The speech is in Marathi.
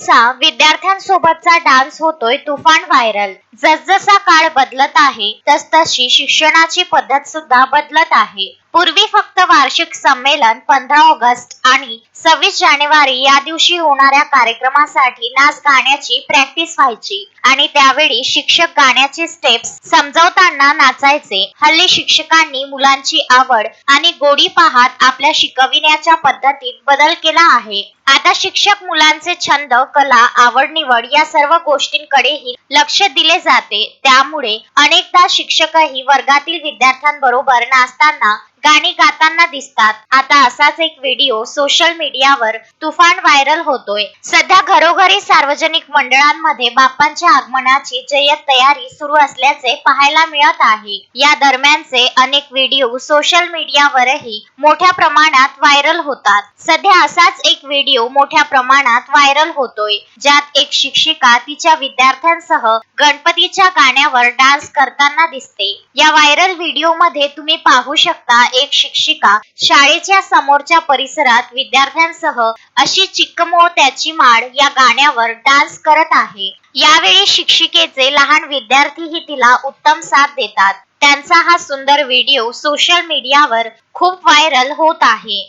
मुलींचा विद्यार्थ्यांसोबतचा डान्स होतोय तुफान व्हायरल. जसजसा काळ बदलत आहे तसतशी शिक्षणाची पद्धत सुद्धा बदलत आहे. पूर्वी फक्त वार्षिक संमेलन पंधरा ऑगस्ट आणि सव्वीस जानेवारी या दिवशी होणाऱ्या कार्यक्रमासाठी नाच गाण्याची प्रॅक्टिस व्हायची. आणि त्यावेळी शिक्षक गाण्याचे स्टेप्स समजवताना नाचायचे. हल्ली शिक्षकांनी मुलांची आवड आणि गोडी पाहत आपल्या शिकविण्याच्या पद्धतीत बदल केला आहे. आता शिक्षक मुलांचे छंद कला आवड निवड या सर्व गोष्टींकडेही लक्ष दिले जाते. त्यामुळे अनेकदा शिक्षकही वर्गातील विद्यार्थ्यांबरोबर नाचताना गाणी गाताना दिसतात. आता असाच एक व्हिडिओ सोशल मीडियावर तुफान व्हायरल होतोय. सध्या घरोघरी सार्वजनिक मंडळांमध्ये बाप्पांच्या आगमनाची जय्यत तयारी सुरू असल्याचे पाहायला मिळत आहे. या दरम्यानचे अनेक व्हिडिओ सोशल मीडियावरही मोठ्या प्रमाणात व्हायरल होतात. सध्या असाच एक व्हिडिओ मोठ्या प्रमाणात व्हायरल होतोय. ज्यात एक शिक्षिका तिच्या विद्यार्थ्यांसह गणपतीच्या गाण्यावर डान्स करताना दिसते. या व्हायरल व्हिडिओमध्ये तुम्ही पाहू शकता एक शिक्षिका शाळेच्या समोरच्या परिसरात विद्यार्थ्यांसह अशी चिक्कमोत्याची माळ या गाण्यावर डान्स करत आहे. यावेळी शिक्षिकेचे लहान विद्यार्थीही तिला उत्तम साथ देतात. त्यांचा हा सुंदर व्हिडिओ सोशल मीडियावर खूप व्हायरल होत आहे.